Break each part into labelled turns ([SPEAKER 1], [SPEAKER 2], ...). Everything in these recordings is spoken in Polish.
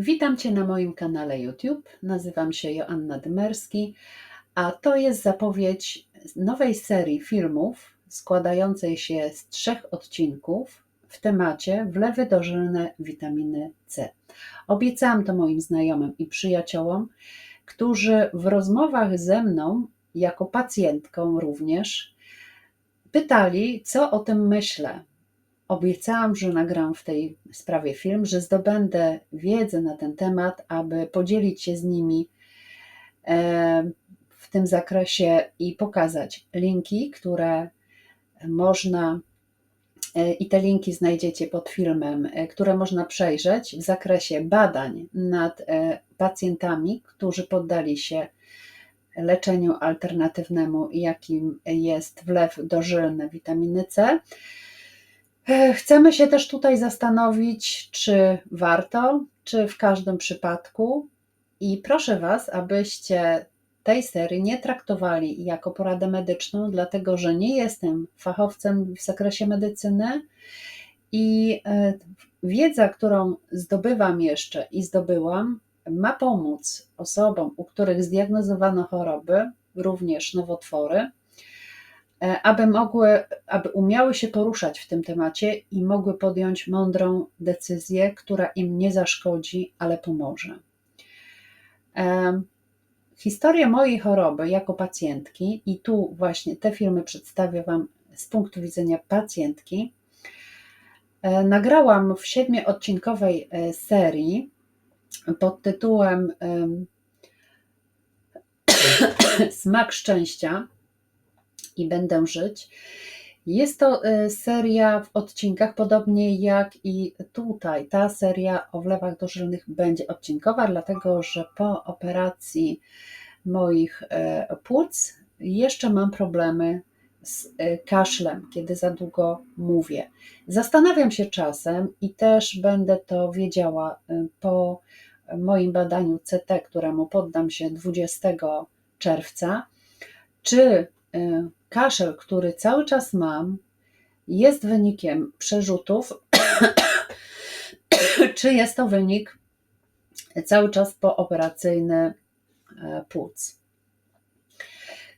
[SPEAKER 1] Witam Cię na moim kanale YouTube. Nazywam się Joanna Dymerski, a to jest zapowiedź nowej serii filmów składającej się z trzech odcinków w temacie wlewy dożylne witaminy C. Obiecałam to moim znajomym i przyjaciołom, którzy w rozmowach ze mną, jako pacjentką również, pytali, co o tym myślę, Obiecałam, że nagram w tej sprawie film, że zdobędę wiedzę na ten temat, aby podzielić się z nimi e, w tym zakresie i pokazać linki, które można e, i te linki znajdziecie pod filmem, e, które można przejrzeć w zakresie badań nad pacjentami, którzy poddali się leczeniu alternatywnemu, jakim jest wlew dożylny witaminy C. E, chcemy się też tutaj zastanowić, czy warto, czy w każdym przypadku. I proszę Was, abyście tej serii nie traktowali jako poradę medyczną, dlatego że nie jestem fachowcem w zakresie medycyny i e, wiedza, którą zdobywam jeszcze i zdobyłam, ma pomóc osobom, u których zdiagnozowano choroby, również nowotwory, aby mogły, aby umiały się poruszać w tym temacie i mogły podjąć mądrą decyzję, która im nie zaszkodzi, ale pomoże. E, historia mojej choroby jako pacjentki, i tu właśnie te filmy przedstawię Wam z punktu widzenia pacjentki. E, nagrałam w siedmioodcinkowej serii pod tytułem Smak szczęścia i będę żyć. Jest to y, seria w odcinkach, podobnie jak i tutaj. Ta seria o wlewach dożylnych będzie odcinkowa, dlatego że po operacji moich y, płuc jeszcze mam problemy z y, kaszlem, kiedy za długo mówię. Zastanawiam się czasem i też będę to wiedziała po moim badaniu CT, któremu poddam się 20 czerwca, czy kaszel, który cały czas mam, jest wynikiem przerzutów, czy jest to wynik cały czas pooperacyjny e, płuc.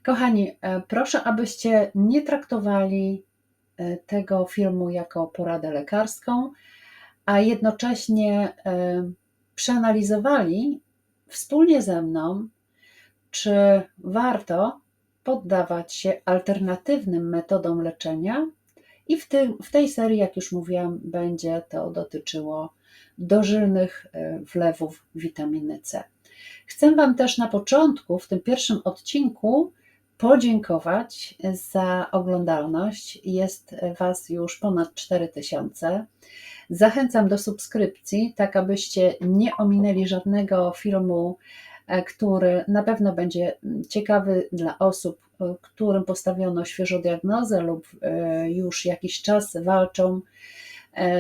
[SPEAKER 1] Kochani, e, proszę, abyście nie traktowali e, tego filmu jako poradę lekarską, a jednocześnie przeanalizowali wspólnie ze mną, czy warto poddawać się alternatywnym metodom leczenia. I w, tym, w tej serii, jak już mówiłam, będzie to dotyczyło dożylnych e, wlewów witaminy C. Chcę Wam też na początku, w tym pierwszym odcinku, podziękować za oglądalność. Jest Was już ponad 4000. Zachęcam do subskrypcji, tak abyście nie ominęli żadnego filmu E, który na pewno będzie ciekawy dla osób, e, którym postawiono świeżo diagnozę lub e, już jakiś czas walczą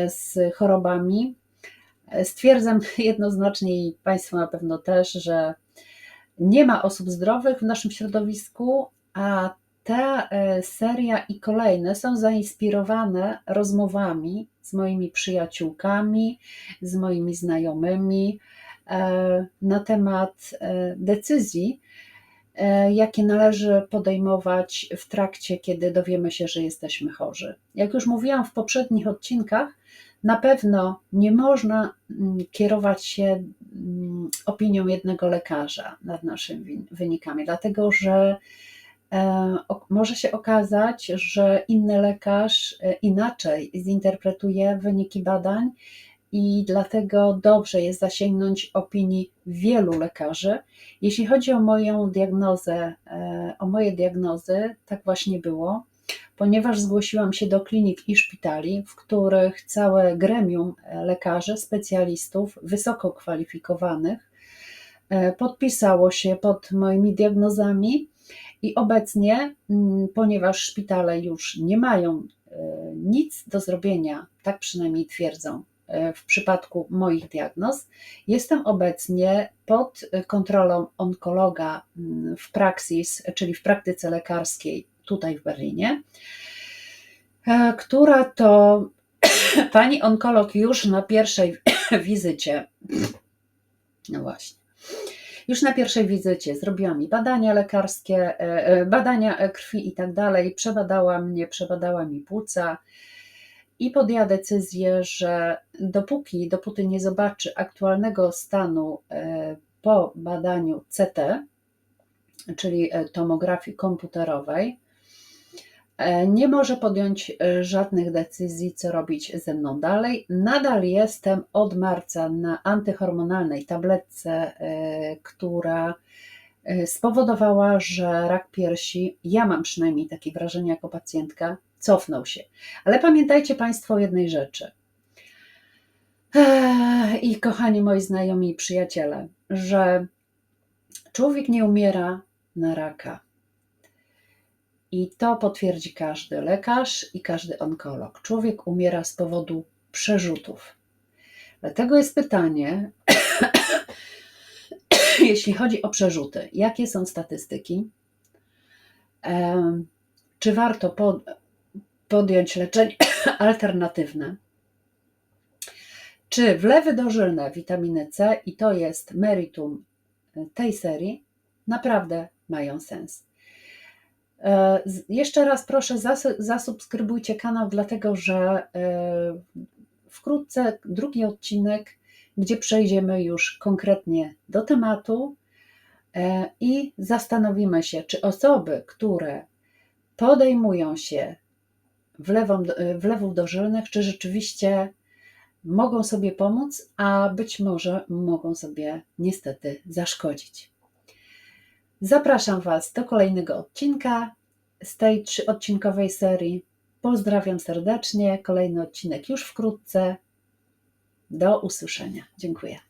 [SPEAKER 1] z chorobami. Stwierdzam jednoznacznie i Państwo na pewno też, że nie ma osób zdrowych w naszym środowisku, a ta seria i kolejne są zainspirowane rozmowami z moimi przyjaciółkami, z moimi znajomymi, E, na temat e, decyzji, e, jakie należy podejmować w trakcie, kiedy dowiemy się, że jesteśmy chorzy. Jak już mówiłam w poprzednich odcinkach, na pewno nie można mm, kierować się mm, opinią jednego lekarza nad naszymi wynikami, dlatego że może się okazać, że inny lekarz inaczej zinterpretuje wyniki badań i dlatego dobrze jest zasięgnąć opinii wielu lekarzy. Jeśli chodzi o moją diagnozę, e, o moje diagnozy, tak właśnie było, ponieważ zgłosiłam się do klinik i szpitali, w których całe gremium e, lekarzy, specjalistów, wysoko kwalifikowanych, e, podpisało się pod moimi diagnozami i obecnie, mm, ponieważ szpitale już nie mają nic do zrobienia, tak przynajmniej twierdzą, w przypadku moich diagnoz. Jestem obecnie pod kontrolą onkologa mm, w praksis, czyli w praktyce lekarskiej tutaj w Berlinie, e, która to pani onkolog już na pierwszej wizycie No właśnie. Już na pierwszej wizycie zrobiła mi badania lekarskie, e, e, badania e, krwi i tak dalej. Przebadała mnie, przebadała mi płuca i podjęła decyzję, że dopóki, dopóty nie zobaczy aktualnego stanu e, po badaniu CT, czyli e, tomografii komputerowej, e, nie może podjąć żadnych decyzji, co robić ze mną dalej. Nadal jestem od marca na antyhormonalnej tabletce, która spowodowała, że rak piersi, ja mam przynajmniej takie wrażenie jako pacjentka, cofnął się. Ale pamiętajcie Państwo o jednej rzeczy. I kochani moi znajomi i przyjaciele, że człowiek nie umiera na raka. I to potwierdzi każdy lekarz i każdy onkolog. Człowiek umiera z powodu przerzutów. Dlatego jest pytanie, jeśli chodzi o przerzuty, jakie są statystyki? Czy warto pod, podjąć leczenie alternatywne? Czy wlewy dożylne witaminy C, i to jest meritum tej serii, naprawdę mają sens? E, Jeszcze raz proszę, zasubskrybujcie kanał, dlatego że e, wkrótce drugi odcinek, gdzie przejdziemy już konkretnie do tematu e, i zastanowimy się, czy osoby, które podejmują się wlewom, wlewów dożylnych, czy rzeczywiście mogą sobie pomóc, a być może mogą sobie niestety zaszkodzić. Zapraszam Was do kolejnego odcinka z tej trzyodcinkowej serii. Pozdrawiam serdecznie. Kolejny odcinek już wkrótce. Do usłyszenia. Dziękuję.